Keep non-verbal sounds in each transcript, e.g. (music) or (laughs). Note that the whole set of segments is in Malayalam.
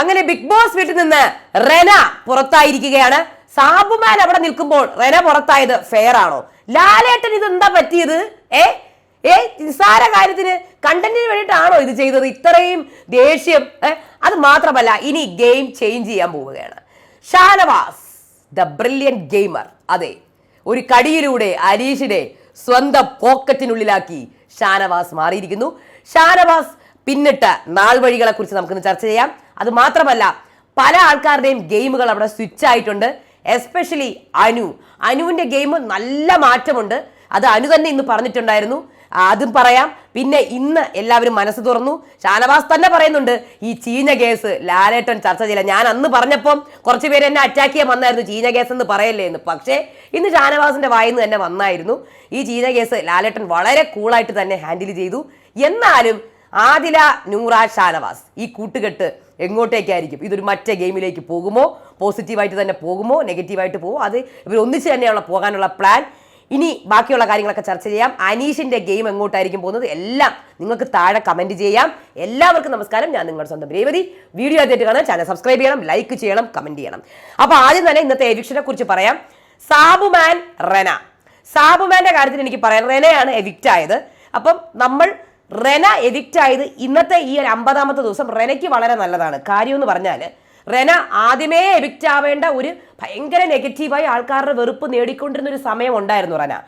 അങ്ങനെ ബിഗ് ബോസ് വീട്ടിൽ നിന്ന് റെന പുറത്തായിരിക്കുകയാണ്. സാബുമാൻ അവിടെ നിൽക്കുമ്പോൾ റെന പുറത്തായത് ഫെയർ ആണോ? ലാലേട്ടൻ ഇത് എന്താ പറ്റിയത്? ഏ? ഏ? നിസ്സാര കാര്യത്തിന് കണ്ടന്റിന് വേണ്ടിയിട്ടാണോ ഇത് ചെയ്തത്? ഇത്രയും ദേഷ്യം അത് മാത്രമല്ല ഇനി ഗെയിം ചേഞ്ച് ചെയ്യാൻ പോവുകയാണ്. ഷാനവാസ് ദ ബ്രില്യൻ ഗെയിമർ അതെ ഒരു കടിയിലൂടെ അരീഷിനെ സ്വന്തം പോക്കറ്റിനുള്ളിലാക്കി ഷാനവാസ് മാറിയിരിക്കുന്നു. ഷാനവാസ് പിന്നിട്ട നാൾ വഴികളെ കുറിച്ച് നമുക്കിന്ന് ചർച്ച ചെയ്യാം. അത് മാത്രമല്ല പല ആൾക്കാരുടെയും ഗെയിമുകൾ അവിടെ സ്വിച്ച് ആയിട്ടുണ്ട്. എസ്പെഷ്യലി അനു. അനുവിന്റെ ഗെയിം നല്ല മാറ്റമുണ്ട്. അത് അനു തന്നെ ഇന്ന് പറഞ്ഞിട്ടുണ്ടായിരുന്നു. അതും പറയാം. പിന്നെ ഇന്ന് എല്ലാവരും മനസ്സ് തുറന്നു. ഷാനവാസ് തന്നെ പറയുന്നുണ്ട് ഈ ചീഞ്ഞ കേസ് ലാലേട്ടൻ ചർച്ച ചെയ്യില്ല. ഞാൻ അന്ന് പറഞ്ഞപ്പം കുറച്ച് പേര് എന്നെ അറ്റാക്ക് ചെയ്യാൻ വന്നായിരുന്നു. ചീഞ്ഞ കേസ് എന്ന് പറയല്ലേ എന്ന്. പക്ഷേ ഇന്ന് ഷാനവാസിന്റെ വായിന്ന് തന്നെ വന്നായിരുന്നു. ഈ ചീഞ്ഞ കേസ് ലാലേട്ടൻ വളരെ കൂളായിട്ട് തന്നെ ഹാൻഡിൽ ചെയ്തു. എന്നാലും ആദില നൂറ ഷാനവാസ് ഈ കൂട്ടുകെട്ട് എങ്ങോട്ടേക്കായിരിക്കും? ഇതൊരു മറ്റേ ഗെയിമിലേക്ക് പോകുമോ? പോസിറ്റീവായിട്ട് തന്നെ പോകുമോ? നെഗറ്റീവായിട്ട് പോകുമോ? അത് ഇവർ ഒന്നിച്ച് തന്നെയുള്ള പോകാനുള്ള പ്ലാൻ. ഇനി ബാക്കിയുള്ള കാര്യങ്ങളൊക്കെ ചർച്ച ചെയ്യാം. അനീഷിന്റെ ഗെയിം എങ്ങോട്ടായിരിക്കും പോകുന്നത്? എല്ലാം നിങ്ങൾക്ക് താഴെ കമന്റ് ചെയ്യാം. എല്ലാവർക്കും നമസ്കാരം. ഞാൻ നിങ്ങളുടെ സ്വന്തം രേവതി. വീഡിയോ ആദ്യമായിട്ട് കാണാൻ ചാനൽ സബ്സ്ക്രൈബ് ചെയ്യണം ലൈക്ക് ചെയ്യണം കമന്റ് ചെയ്യണം. അപ്പോൾ ആദ്യം തന്നെ ഇന്നത്തെ എവിക്ഷനെ കുറിച്ച് പറയാം. സാബുമാൻ റെന. സാബുമാന്റെ കാര്യത്തിൽ എനിക്ക് പറയാം. റെനയാണ് എവിക്റ്റ് ആയത്. അപ്പം നമ്മൾ റെന എഡിക്റ്റ് ആയത് ഇന്നത്തെ ഈ ഒരു അമ്പതാമത്തെ ദിവസം റെനയ്ക്ക് വളരെ നല്ലതാണ്. കാര്യം എന്ന് പറഞ്ഞാൽ റെന ആദ്യമേ എഡിക്റ്റ് ആവേണ്ട ഒരു ഭയങ്കര നെഗറ്റീവായി ആൾക്കാരുടെ വെറുപ്പ് നേടിക്കൊണ്ടിരുന്ന ഒരു സമയം ഉണ്ടായിരുന്നു റെന.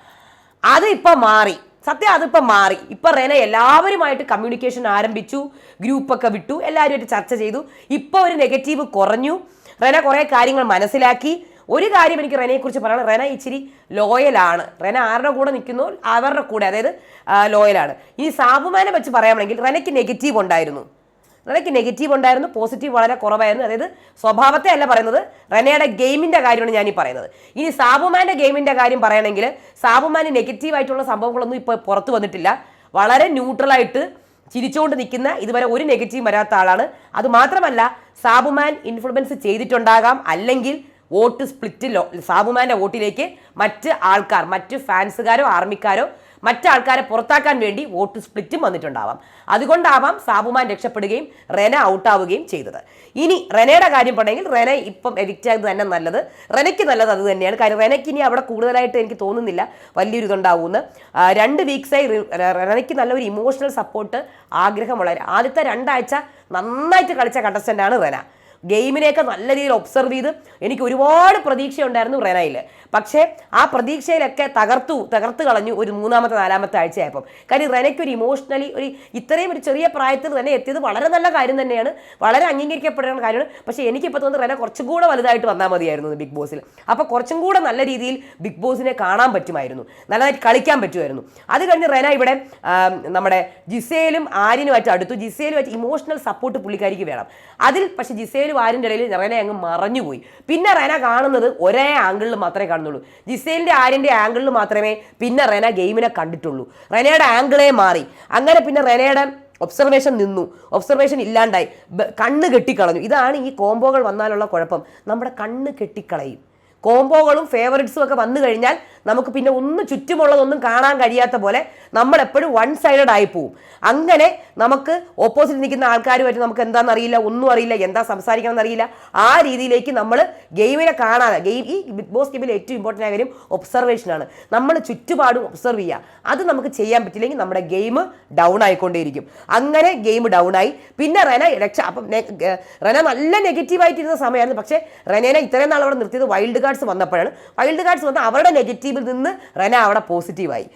അത് ഇപ്പം മാറി. സത്യം അതിപ്പോൾ മാറി. ഇപ്പം റെന എല്ലാവരുമായിട്ട് കമ്മ്യൂണിക്കേഷൻ ആരംഭിച്ചു ഗ്രൂപ്പൊക്കെ വിട്ടു എല്ലാവരുമായിട്ട് ചർച്ച ചെയ്തു. ഇപ്പോൾ ഒരു നെഗറ്റീവ് കുറഞ്ഞു. റെന കുറേ കാര്യങ്ങൾ മനസ്സിലാക്കി. ഒരു കാര്യം എനിക്ക് റെനയെ കുറിച്ച് പറയണം റെന ഇച്ചിരി ലോയലാണ് റെന ആരുടെ കൂടെ നിൽക്കുന്നു? അവരുടെ കൂടെ അതായത് ലോയലാണ് ഇനി സാബുമാനെ വെച്ച് പറയാമെങ്കിൽ റെനയ്ക്ക് നെഗറ്റീവ് ഉണ്ടായിരുന്നു. റെനയ്ക്ക് നെഗറ്റീവ് ഉണ്ടായിരുന്നു പോസിറ്റീവ് വളരെ കുറവായിരുന്നു. അതായത് സ്വഭാവത്തെ അല്ല പറയുന്നത് റെനയുടെ ഗെയിമിന്റെ കാര്യമാണ് ഞാൻ ഈ പറയുന്നത്. ഇനി സാബുമാന്റെ ഗെയിമിന്റെ കാര്യം പറയണമെങ്കിൽ നെഗറ്റീവ് ആയിട്ടുള്ള സംഭവങ്ങളൊന്നും ഇപ്പോൾ പുറത്ത് വന്നിട്ടില്ല. വളരെ ന്യൂട്രലായിട്ട് ചിരിച്ചുകൊണ്ട് നിൽക്കുന്ന ഇതുവരെ ഒരു നെഗറ്റീവ് വരാത്ത ആളാണ്. അതുമാത്രമല്ല സാബുമാൻ ഇൻഫ്ലുവൻസ് ചെയ്തിട്ടുണ്ടാകാം. അല്ലെങ്കിൽ വോട്ട് സ്പ്ലിറ്റിലോ സാബുമാന്റെ വോട്ടിലേക്ക് മറ്റ് ആൾക്കാർ മറ്റ് ഫാൻസുകാരോ ആർമിക്കാരോ മറ്റാൾക്കാരെ പുറത്താക്കാൻ വേണ്ടി വോട്ട് സ്പ്ലിറ്റും വന്നിട്ടുണ്ടാവാം. അതുകൊണ്ടാവാം സാബുമാൻ രക്ഷപ്പെടുകയും റെന ഔട്ടാവുകയും ചെയ്തത്. ഇനി റെനയുടെ കാര്യം പറഞ്ഞെങ്കിൽ റെന ഇപ്പം എഡിക്റ്റ് ആയത് തന്നെ നല്ലത്. റെനയ്ക്ക് നല്ലത് അത് തന്നെയാണ്. കാര്യം റെനയ്ക്ക് ഇനി അവിടെ കൂടുതലായിട്ട് എനിക്ക് തോന്നുന്നില്ല വലിയൊരു ഇതുണ്ടാവുമെന്ന്. രണ്ട് വീക്സായി റെനയ്ക്ക് നല്ലൊരു ഇമോഷണൽ സപ്പോർട്ട് ആഗ്രഹമുള്ള ആദ്യത്തെ രണ്ടാഴ്ച നന്നായിട്ട് കളിച്ച കണ്ടസ്റ്റന്റാണ് റെന. ഗെയിമിനെയൊക്കെ നല്ല രീതിയിൽ ഒബ്സർവ് ചെയ്ത് എനിക്ക് ഒരുപാട് പ്രതീക്ഷയുണ്ടായിരുന്നു റെനയിൽ പക്ഷേ ആ പ്രതീക്ഷയിലൊക്കെ തകർത്തു തകർത്ത് കളഞ്ഞു ഒരു മൂന്നാമത്തെ നാലാമത്തെ ആഴ്ചയായപ്പം. കാര്യം റെനയ്ക്ക് ഒരു ഇമോഷണലി ഒരു ഇത്രയും ഒരു ചെറിയ പ്രായത്തിൽ തന്നെ എത്തിയത് വളരെ നല്ല കാര്യം തന്നെയാണ്. വളരെ അംഗീകരിക്കപ്പെടേണ്ട കാര്യമാണ്. പക്ഷേ എനിക്കിപ്പോൾ തോന്നുന്നു റെന കുറച്ചും കൂടെ വലുതായിട്ട് വന്നാൽ മതിയായിരുന്നു ബിഗ് ബോസിൽ. അപ്പോൾ കുറച്ചും കൂടെ നല്ല രീതിയിൽ ബിഗ് ബോസിനെ കാണാൻ പറ്റുമായിരുന്നു. നല്ലതായിട്ട് കളിക്കാൻ പറ്റുമായിരുന്നു. അത് കഴിഞ്ഞ് റെന ഇവിടെ നമ്മുടെ ജിസേലും ആര്യനുമായിട്ട് അടുത്തു. ജിസേലുമായിട്ട് ഇമോഷണൽ സപ്പോർട്ട് പുള്ളിക്കാരിക്ക് വേണം. അതിൽ പക്ഷേ ജിസേലും വാരിന്റെ ഇടയിൽ റെന അങ്ങ് മറഞ്ഞുപോയി. പിന്നെ റെന കാണുന്നത് ഒരേ ആംഗിളിൽ മാത്രമേ കാണുന്നുള്ളൂ. ജിസേലിന്റെ ആര്യന്റെ ആംഗിളിൽ മാത്രമേ പിന്നെ റെന ഗെയിമിനെ കണ്ടിട്ടുള്ളൂ. റെനയുടെ ആംഗിളേ മാറി. അങ്ങനെ പിന്നെ റെനയുടെ ഒബ്സർവേഷൻ നിന്നു. ഒബ്സർവേഷൻ ഇല്ലാണ്ടായി. കണ്ണ് കെട്ടിക്കളഞ്ഞു. ഇതാണ് ഈ കോംബോകൾ വന്നാലുള്ള കുഴപ്പം. നമ്മുടെ കണ്ണ് കെട്ടിക്കളയും. കോംബോകളും ഫേവറിറ്റ്സും ഒക്കെ വന്നു കഴിഞ്ഞാൽ നമുക്ക് പിന്നെ ഒന്ന് ചുറ്റുമുള്ളതൊന്നും കാണാൻ കഴിയാത്ത പോലെ നമ്മൾ എപ്പോഴും വൺ സൈഡഡ് ആയി പോവും. അങ്ങനെ നമുക്ക് ഓപ്പോസിറ്റ് നിൽക്കുന്ന ആൾക്കാരുമായിട്ട് നമുക്ക് എന്താണെന്ന് അറിയില്ല ഒന്നും അറിയില്ല എന്താ സംസാരിക്കണം എന്നറിയില്ല. ആ രീതിയിലേക്ക് നമ്മൾ ഗെയിമിനെ കാണാതെ ഗെയിം ഈ ബിഗ് ബോസ് ഗെയിമിൽ ഏറ്റവും ഇമ്പോർട്ടന്റ് ആയ കാര്യം ഒബ്സർവേഷനാണ് നമ്മൾ ചുറ്റുപാടും ഒബ്സർവ് ചെയ്യുക. അത് നമുക്ക് ചെയ്യാൻ പറ്റില്ലെങ്കിൽ നമ്മുടെ ഗെയിം ഡൗൺ ആയിക്കൊണ്ടേയിരിക്കും. അങ്ങനെ ഗെയിം ഡൗൺ ആയി. പിന്നെ റെന രക്ഷ അപ്പം റെന നല്ല നെഗറ്റീവായിട്ടിരുന്ന സമയമായിരുന്നു. പക്ഷേ റെനേനെ ഇത്രയും നാൾ അവിടെ നിർത്തിയത് വൈൽഡ് കാർഡ്സ് വന്നപ്പോഴാണ്. വൈൽഡ് കാർഡ്സ് വന്ന് അവരുടെ നെഗറ്റീവിൽ നിന്ന് റെന അവിടെ പോസിറ്റീവായി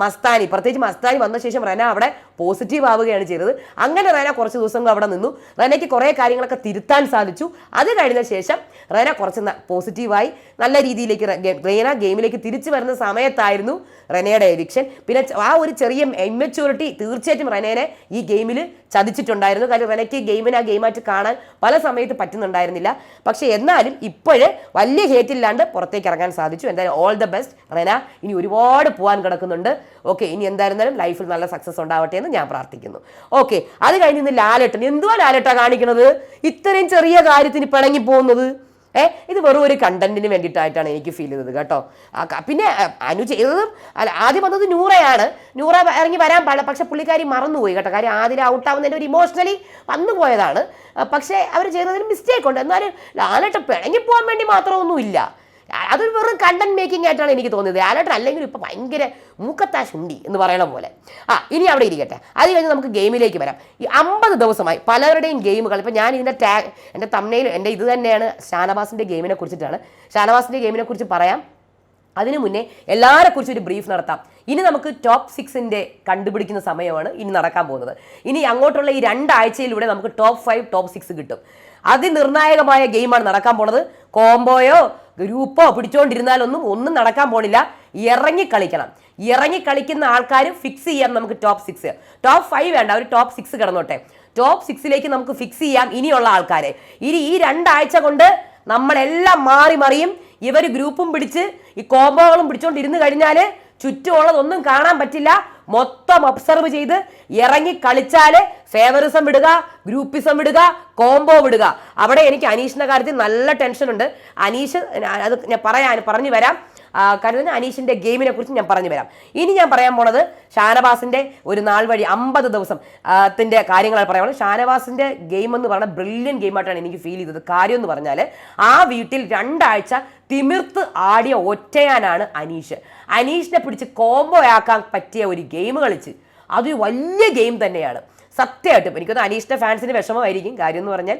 മസ്താനി പ്രത്യേകിച്ച് മസ്താനി വന്ന ശേഷം റെന അവിടെ പോസിറ്റീവ് ആവുകയാണ് ചെയ്തത്. അങ്ങനെ റെന കുറച്ച് ദിവസങ്ങൾ അവിടെ നിന്നു. റെനയ്ക്ക് കുറേ കാര്യങ്ങളൊക്കെ തിരുത്താൻ സാധിച്ചു. അത് കഴിഞ്ഞ ശേഷം റെന കുറച്ച് പോസിറ്റീവായി നല്ല രീതിയിലേക്ക് റെന ഗെയിമിലേക്ക് തിരിച്ചു വരുന്ന സമയത്തായിരുന്നു റെനയുടെ എവിക്ഷൻ പിന്നെ ആ ഒരു ചെറിയ ഇമ്മച്യൂരിറ്റി തീർച്ചയായിട്ടും റെനേനെ ഈ ഗെയിമിൽ ചതിച്ചിട്ടുണ്ടായിരുന്നു. കാര്യം റെനയ്ക്ക് ഗെയിമിന് ആ ഗെയിമായിട്ട് കാണാൻ പല സമയത്ത് പറ്റുന്നുണ്ടായിരുന്നില്ല. പക്ഷേ എന്നാലും ഇപ്പോഴ് വലിയ ഹേറ്റില്ലാണ്ട് പുറത്തേക്ക് ഇറങ്ങാൻ സാധിച്ചു. എന്തായാലും ഓൾ ദ ബെസ്റ്റ് റെന ഇനി ഒരുപാട് പോകാൻ കിടക്കുന്നുണ്ട്. ഓക്കെ ഇനി എന്തായിരുന്നാലും ലൈഫിൽ നല്ല സക്സസ് ഉണ്ടാവട്ടെ എന്ന് ഞാൻ പ്രാർത്ഥിക്കുന്നു. ഓക്കെ അത് കഴിഞ്ഞ് ഇന്ന് ലാലേട്ടൻ എന്തുവാ ലാലേട്ട കാണിക്കുന്നത് ഇത്രയും ചെറിയ കാര്യത്തിന് പിണങ്ങി പോകുന്നത്? ഏ ഇത് വെറും ഒരു കണ്ടന്റിന് വേണ്ടിയിട്ടായിട്ടാണ് എനിക്ക് ഫീൽ ചെയ്തത് കേട്ടോ. പിന്നെ അനു ചെയ്തതും അല്ല ആദ്യം വന്നത് നൂറയാണ്. നൂറ ഇറങ്ങി വരാൻ പാടില്ല. പക്ഷെ പുള്ളിക്കാരി മറന്നുപോയി കേട്ടോ. കാര്യം ആദ്യം ഔട്ട് ആവുന്നതിന്റെ ഒരു ഇമോഷണലി വന്നു പോയതാണ്. പക്ഷേ അവർ ചെയ്തതിന് മിസ്റ്റേക്ക് ഉണ്ട്. എന്നാലും ലാലട്ട് പിണങ്ങി പോകാൻ വേണ്ടി മാത്രമൊന്നുമില്ല. അത് വെറും കണ്ടന്റ് മേക്കിംഗ് ആയിട്ടാണ് എനിക്ക് തോന്നിയത്. ലാലേട്ടൻ അല്ലെങ്കിൽ ഇപ്പം ഭയങ്കര മൂക്കത്താ ശുണ്ടി എന്ന് പറയണ പോലെ. ആ ഇനി അവിടെ ഇരിക്കട്ടെ. അത് കഴിഞ്ഞ് നമുക്ക് ഗെയിമിലേക്ക് വരാം. ഈ അമ്പത് ദിവസമായി പലരുടെയും ഗെയിമുകൾ ഇപ്പം ഞാൻ ഇതിന്റെ ടാഗ് എന്റെ തമ്മയിൽ എന്റെ ഇത് തന്നെയാണ് ഷാനവാസിന്റെ ഗെയിമിനെ കുറിച്ചിട്ടാണ്. ഷാനവാസിന്റെ ഗെയിമിനെ കുറിച്ച് പറയാം. അതിനു മുന്നേ എല്ലാവരെ കുറിച്ച് ഒരു ബ്രീഫ് നടത്താം. ഇനി നമുക്ക് ടോപ്പ് സിക്സിന്റെ കണ്ടുപിടിക്കുന്ന സമയമാണ് ഇനി നടക്കാൻ പോകുന്നത്. ഇനി അങ്ങോട്ടുള്ള ഈ രണ്ടാഴ്ചയിലൂടെ നമുക്ക് ടോപ്പ് ഫൈവ് ടോപ്പ് സിക്സ് കിട്ടും. അതിനിർണായകമായ ഗെയിമാണ് നടക്കാൻ പോണത്. കോംബോയോ ഗ്രൂപ്പോ പിടിച്ചുകൊണ്ടിരുന്നാലൊന്നും ഒന്നും നടക്കാൻ പോണില്ല. ഇറങ്ങി കളിക്കണം. ഇറങ്ങി കളിക്കുന്ന ആൾക്കാർ ഫിക്സ് ചെയ്യാം നമുക്ക് ടോപ്പ് സിക്സ് ടോപ്പ് ഫൈവ് വേണ്ട ഒരു ടോപ്പ് സിക്സ് കിടന്നോട്ടെ. ടോപ്പ് സിക്സിലേക്ക് നമുക്ക് ഫിക്സ് ചെയ്യാം ഇനിയുള്ള ആൾക്കാരെ. ഇനി ഈ രണ്ടാഴ്ച കൊണ്ട് നമ്മളെല്ലാം മാറി മറിയും ഇവർ ഗ്രൂപ്പും പിടിച്ച് ഈ കോംബോകളും പിടിച്ചുകൊണ്ടിരുന്ന് കഴിഞ്ഞാൽ ചുറ്റുമുള്ളതൊന്നും കാണാൻ പറ്റില്ല. മൊത്തം ഒബ്സർവ് ചെയ്ത് ഇറങ്ങി കളിച്ചാൽ ഫേവറിസം വിടുക ഗ്രൂപ്പിസം വിടുക കോംബോ വിടുക. അവിടെ എനിക്ക് അനീഷിന്റെ കാര്യത്തിൽ നല്ല ടെൻഷൻ ഉണ്ട്. അനീഷ് അത് ഞാൻ പറയാൻ പറഞ്ഞു വരാം കരുതുന്ന അനീഷിന്റെ ഗെയിമിനെ കുറിച്ച് ഞാൻ പറഞ്ഞു വരാം ഇനി ഞാൻ പറയാൻ പോണത് ഷാനവാസിന്റെ ഒരു നാൾ വഴി അമ്പത് ദിവസം ത്തിന്റെ കാര്യങ്ങളാണ് പറയാനുള്ളത്. ഷാനവാസിന്റെ ഗെയിം എന്ന് പറഞ്ഞാൽ ബ്രില്യൻ ഗെയിമായിട്ടാണ് എനിക്ക് ഫീൽ ചെയ്തത്. കാര്യം എന്ന് പറഞ്ഞാൽ ആ വീട്ടിൽ രണ്ടാഴ്ച തിമിർത്ത് ആടിയ ഒറ്റയാനാണ് അനീഷ്. അനീഷിനെ പിടിച്ച് കോംബോ ആക്കാൻ പറ്റിയ ഒരു ഗെയിം കളിച്ച്. അതൊരു വലിയ ഗെയിം തന്നെയാണ്. സത്യമായിട്ടും എനിക്കൊന്ന് അനീഷിന്റെ ഫാൻസിന് വിഷമമായിരിക്കും. കാര്യം എന്ന് പറഞ്ഞാൽ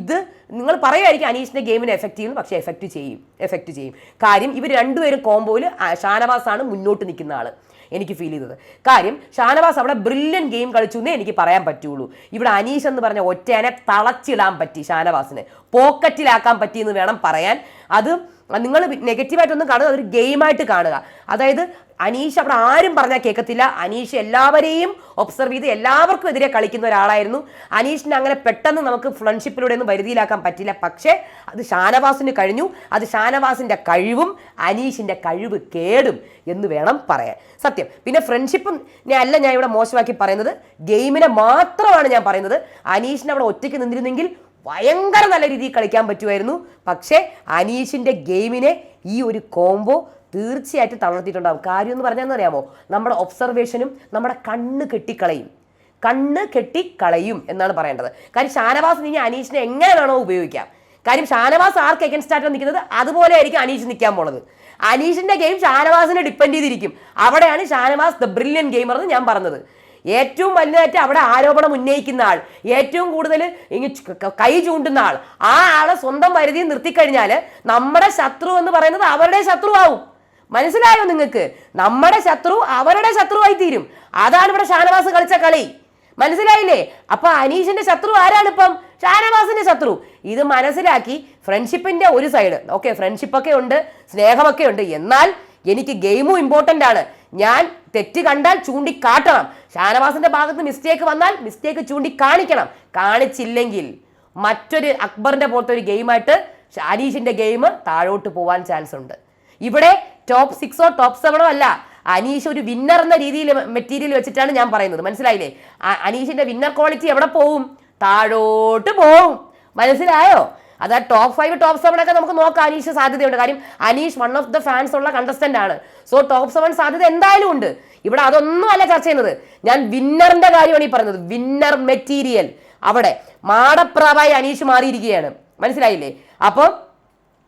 ഇത് നിങ്ങൾ പറയുമായിരിക്കും അനീഷിന്റെ ഗെയിമിന് എഫക്റ്റ് ചെയ്യുന്നു പക്ഷേ എഫക്റ്റ് ചെയ്യും എഫക്റ്റ് ചെയ്യും. കാര്യം ഇവർ രണ്ടുപേരും കോംബോയിൽ ഷാനവാസാണ് മുന്നോട്ട് നിൽക്കുന്ന ആൾ എനിക്ക് ഫീൽ ചെയ്തത്. കാര്യം ഷാനവാസ് അവിടെ ബ്രില്യൻ ഗെയിം കളിച്ചു എന്നേ എനിക്ക് പറയാൻ പറ്റുള്ളൂ. ഇവിടെ അനീഷ് എന്ന് പറഞ്ഞ ഒറ്റേനെ തളച്ചിടാൻ പറ്റി ഷാനവാസിനെ. പോക്കറ്റിലാക്കാൻ പറ്റി എന്ന് വേണം പറയാൻ. അത് നിങ്ങൾ നെഗറ്റീവായിട്ടൊന്നും കാണുക അതൊരു ഗെയിമായിട്ട് കാണുക. അതായത് അനീഷ് അവിടെ ആരും പറഞ്ഞാൽ കേൾക്കത്തില്ല അനീഷ് എല്ലാവരെയും ഒബ്സർവ് ചെയ്ത് എല്ലാവർക്കും എതിരെ കളിക്കുന്ന ഒരാളായിരുന്നു. അനീഷിനെ അങ്ങനെ പെട്ടെന്ന് നമുക്ക് ഫ്രണ്ട്ഷിപ്പിലൂടെ ഒന്നും വരുതിയിലാക്കാൻ പറ്റില്ല. പക്ഷേ അത് ഷാനവാസിന് കഴിഞ്ഞു. അത് ഷാനവാസിന്റെ കഴിവും അനീഷിന്റെ കഴിവ് കേടും എന്ന് വേണം പറയാൻ. സത്യം. പിന്നെ ഫ്രണ്ട്ഷിപ്പും അല്ല ഞാൻ ഇവിടെ മോശമാക്കി പറയുന്നത് ഗെയിമിനെ മാത്രമാണ് ഞാൻ പറയുന്നത്. അനീഷിനെ അവിടെ ഒറ്റയ്ക്ക് നിന്നിരുന്നെങ്കിൽ ഭയങ്കര നല്ല രീതിയിൽ കളിക്കാൻ പറ്റുമായിരുന്നു. പക്ഷേ അനീഷിന്റെ ഗെയിമിനെ ഈ ഒരു കോംബോ തീർച്ചയായിട്ടും തളർത്തിയിട്ടുണ്ടാവും. കാര്യം എന്ന് പറഞ്ഞാൽ അറിയാമോ നമ്മുടെ ഒബ്സർവേഷനും നമ്മുടെ കണ്ണ് കെട്ടിക്കളയും. കണ്ണ് കെട്ടിക്കളയും എന്നാണ് പറയേണ്ടത്. കാര്യം ഷാനവാസ് നീ അനീഷിനെ എങ്ങനെ വേണോ ഉപയോഗിക്കാം. കാര്യം ഷാനവാസ് ആർക്ക് എഗൻസ്റ്റ് ആയിട്ട് നിൽക്കുന്നത്? അതുപോലെ ആയിരിക്കും അനീഷ് നിൽക്കാൻ പോണത്. അനീഷിന്റെ ഗെയിം ഷാനവാസിനെ ഡിപ്പെൻഡ് ചെയ്തിരിക്കും. അവിടെയാണ് ഷാനവാസ് ദ ബ്രില്യൻ ഗെയിമർ എന്ന് ഞാൻ പറഞ്ഞത്. ഏറ്റവും വലുതായിട്ട് അവിടെ ആരോപണം ഉന്നയിക്കുന്ന ആൾ ഏറ്റവും കൂടുതൽ ഇങ്ങ് കൈ ചൂണ്ടുന്ന ആൾ ആ ആളെ സ്വന്തം പരിധി നിർത്തിക്കഴിഞ്ഞാൽ നമ്മുടെ ശത്രു എന്ന് പറയുന്നത് അവരുടെ ശത്രുവാകും മനസ്സിലായോ നിങ്ങൾക്ക്? നമ്മുടെ ശത്രു അവരുടെ ശത്രുവായി തീരും അതാണ് ഇവിടെ ഷാനവാസ് കളിച്ച കളി. മനസ്സിലായില്ലേ? അപ്പൊ അനീഷിന്റെ ശത്രു ആരാണ് ഇപ്പം? ഷാനവാസിന്റെ ശത്രു. ഇത് മനസ്സിലാക്കി ഫ്രണ്ട്ഷിപ്പിന്റെ ഒരു സൈഡ്. ഓക്കെ ഫ്രണ്ട്ഷിപ്പ് ഒക്കെ ഉണ്ട് സ്നേഹമൊക്കെ ഉണ്ട്. എന്നാൽ എനിക്ക് ഗെയിമും ഇമ്പോർട്ടന്റ് ആണ്. ഞാൻ തെറ്റ് കണ്ടാൽ ചൂണ്ടിക്കാട്ടണം. ഷാനവാസിന്റെ ഭാഗത്ത് മിസ്റ്റേക്ക് വന്നാൽ മിസ്റ്റേക്ക് ചൂണ്ടിക്കാണിക്കണം. കാണിച്ചില്ലെങ്കിൽ. മറ്റൊരു അക്ബറിന്റെ പോലത്തെ ഒരു ഗെയിമായിട്ട് അനീഷിന്റെ ഗെയിം താഴോട്ട് പോവാൻ ചാൻസ് ഉണ്ട്. ഇവിടെ ടോപ്പ് സിക്സോ ടോപ്പ് സെവനോ അല്ല. അനീഷ് ഒരു വിന്നർ എന്ന രീതിയിൽ മെറ്റീരിയൽ വെച്ചിട്ടാണ് ഞാൻ പറയുന്നത്. മനസ്സിലായില്ലേ? അനീഷിന്റെ വിന്നർ ക്വാളിറ്റി എവിടെ പോവും? താഴോട്ട് പോവും. മനസ്സിലായോ? അതാ ടോപ്പ് ഫൈവ് ടോപ്പ് സെവൻ ഒക്കെ നമുക്ക് നോക്കാം. അനീഷ് സാധ്യതയുണ്ട്. കാര്യം Aneesh one of the fans ഉള്ള കണ്ടസ്റ്റന്റ് ആണ്. സോ ടോപ്പ് സെവൻ സാധ്യത എന്തായാലും ഉണ്ട്. ഇവിടെ അതൊന്നും അല്ല ചർച്ച ചെയ്യുന്നത്. ഞാൻ വിന്നറിന്റെ കാര്യമാണ് ഈ പറയുന്നത്. വിന്നർ മെറ്റീരിയൽ അവിടെ മാടപ്രാവായി അനീഷ് മാറിയിരിക്കുകയാണ്. മനസ്സിലായില്ലേ? അപ്പം